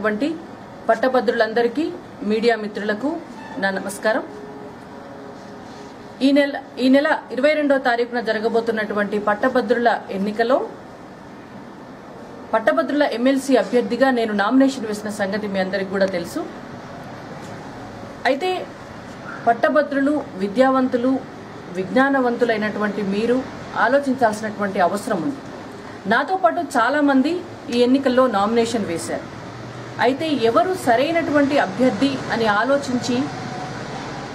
అటువంటి పట్టభద్రులందరికీ మీడియా మిత్రులకు నా నమస్కారం. ఈ నెల ఈ నెల ఇరవై రెండో తారీఖున జరగబోతున్నటువంటి పట్టభద్రుల ఎన్నికలో పట్టభద్రుల ఎమ్మెల్సీ అభ్యర్థిగా నేను నామినేషన్ వేసిన సంగతి మీ అందరికీ కూడా తెలుసు. అయితే పట్టభద్రులు విద్యావంతులు విజ్ఞానవంతులైనటువంటి మీరు ఆలోచించాల్సినటువంటి అవసరం ఉంది. నాతో పాటు చాలామంది ఈ ఎన్నికల్లో నామినేషన్ వేశారు. అయితే ఎవరు సరైనటువంటి అభ్యర్థి అని ఆలోచించి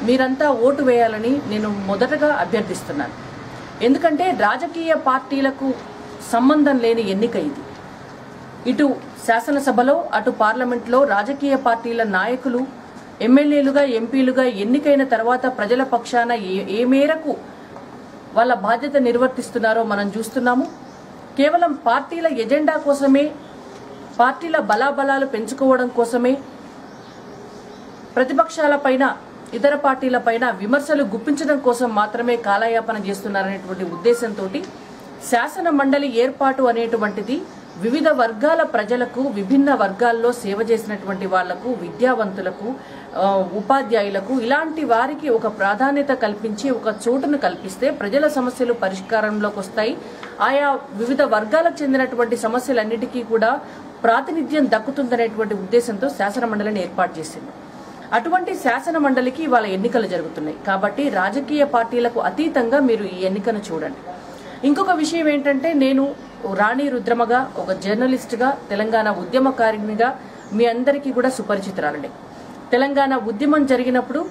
మీరంతా ఓటు వేయాలని నేను మొదటగా అభ్యర్థిస్తున్నాను. ఎందుకంటే రాజకీయ పార్టీలకు సంబంధం లేని ఎన్నిక ఇది. ఇటు శాసనసభలో అటు పార్లమెంట్లో రాజకీయ పార్టీల నాయకులు ఎమ్మెల్యేలుగా ఎంపీలుగా ఎన్నికైన తర్వాత ప్రజల పక్షాన ఏ- ఏ మేరకు వాళ్ళ బాధ్యత నిర్వర్తిస్తున్నారో మనం చూస్తున్నాము. కేవలం పార్టీల ఎజెండా కోసమే పార్టీల బలాబలాలు పెంచుకోవడం కోసమే ప్రతిపక్షాలపైన ఇతర పార్టీలపైన విమర్శలు గుప్పించడం కోసం మాత్రమే కాలయాపన చేస్తున్నారనేటువంటి ఉద్దేశంతో శాసన మండలి ఏర్పాటు అనేటువంటిది వివిధ వర్గాల ప్రజలకు విభిన్న వర్గాల్లో సేవ చేసినటువంటి వాళ్ళకు విద్యావంతులకు ఉపాధ్యాయులకు ఇలాంటి వారికి ఒక ప్రాధాన్యత కల్పించి ఒక చోటును కల్పిస్తే ప్రజల సమస్యలు పరిష్కారంలోకి వస్తాయి ఆయా వివిధ వర్గాలకు చెందినటువంటి సమస్యలన్నిటికీ కూడా ప్రాతినిధ్యం దక్కుతుందనేటువంటి ఉద్దేశంతో శాసన మండలిని ఏర్పాటు చేసింది. అటువంటి శాసన మండలికి ఇవాళ ఎన్నికలు జరుగుతున్నాయి. కాబట్టి రాజకీయ పార్టీలకు అతీతంగా మీరు ఈ ఎన్నికను చూడండి. ఇంకొక విషయం ఏంటంటే నేను రాణి రుద్రమగా ఒక జర్నలిస్ట్గా తెలంగాణ ఉద్యమకారిణిగా మీ అందరికీ కూడా సుపరిచితురాలండి. తెలంగాణ ఉద్యమం జరిగినప్పుడు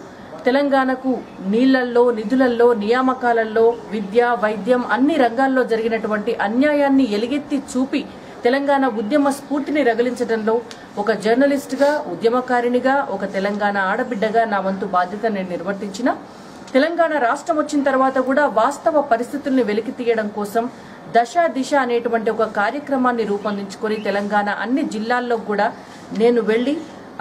తెలంగాణకు నీళ్ళల్లో నిధులల్లో నియామకాలలో విద్య వైద్యం అన్ని రంగాల్లో జరిగినటువంటి అన్యాయాన్ని ఎలుగెత్తి చూపి తెలంగాణ ఉద్యమ స్ఫూర్తిని రగిలించడంలో ఒక జర్నలిస్ట్గా ఉద్యమకారిణిగా ఒక తెలంగాణ ఆడబిడ్డగా నా వంతు బాధ్యత నేను నిర్వర్తించిన. తెలంగాణ రాష్ట్రం వచ్చిన తర్వాత కూడా వాస్తవ పరిస్థితుల్ని వెలికి తీయడం కోసం దశ దిశ అనేటువంటి ఒక కార్యక్రమాన్ని రూపొందించుకొని తెలంగాణ అన్ని జిల్లాల్లో కూడా నేను వెళ్ళి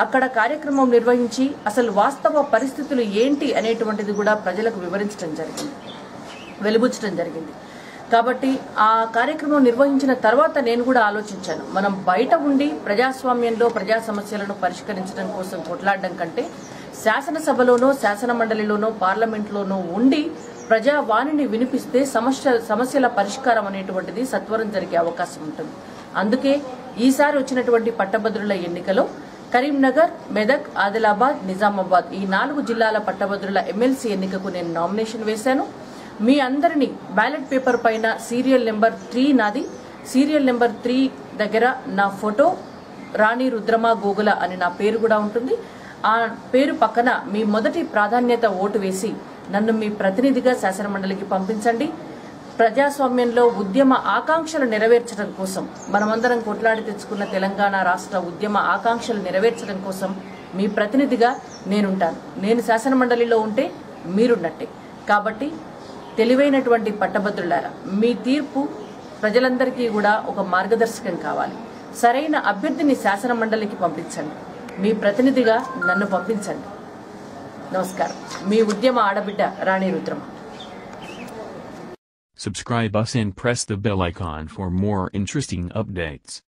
అక్కడ కార్యక్రమం నిర్వహించి అసలు వాస్తవ పరిస్థితులు ఏంటి అనేటువంటిది కూడా ప్రజలకు వివరించడం జరిగింది. వెలుబుచ్చడం జరిగింది. కాబట్టి ఆ కార్యక్రమం నిర్వహించిన తర్వాత నేను కూడా ఆలోచించాను. మనం బయట ఉండి ప్రజాస్వామ్యంలో ప్రజా సమస్యలను పరిష్కరించడం కోసం కొట్లాడడం కంటే శాసనసభలోనో శాసన మండలిలోనో పార్లమెంట్లోనో ఉండి ప్రజావాణిని వినిపిస్తే సమస్య సమస్యల పరిష్కారం అనేటువంటిది సత్వరం జరిగే అవకాశం ఉంటుంది. అందుకే ఈసారి వచ్చినటువంటి పట్టభద్రుల ఎన్నికలో కరీంనగర్ మెదక్ ఆదిలాబాద్ నిజామాబాద్ ఈ నాలుగు జిల్లాల పట్టభద్రుల ఎమ్మెల్సీ ఎన్నికకు నేను నామినేషన్ వేశాను. మీ అందరినీ బ్యాలెట్ పేపర్ పైన సీరియల్ నెంబర్ త్రీ నాది. సీరియల్ నెంబర్ త్రీ దగ్గర నా ఫోటో రాణి రుద్రమ గోగుల అని నా పేరు కూడా ఉంటుంది. ఆ పేరు పక్కన మీ మొదటి ప్రాధాన్యత ఓటు వేసి నన్ను మీ ప్రతినిధిగా శాసనమండలికి పంపించండి. ప్రజాస్వామ్యంలో ఉద్యమ ఆకాంక్షలు నెరవేర్చడం కోసం మనమందరం కొట్లాడి తెచ్చుకున్న తెలంగాణ రాష్ట్ర ఉద్యమ ఆకాంక్షలు నెరవేర్చడం కోసం మీ ప్రతినిధిగా నేనుంటాను. నేను శాసనమండలిలో ఉంటే మీరున్నట్టే. కాబట్టి తెలివైనటువంటి పట్టభద్రులారా మీ తీర్పు ప్రజలందరికీ కూడా ఒక మార్గదర్శకం కావాలి. సరైన అభ్యర్థిని శాసన మండలికి పంపించండి. మీ ప్రతినిధిగా నన్ను పంపించండి. నమస్కారం. మీ ఉద్యమ ఆడబిడ్డ రాణి Rudrama. Subscribe us and press the bell icon for more interesting updates.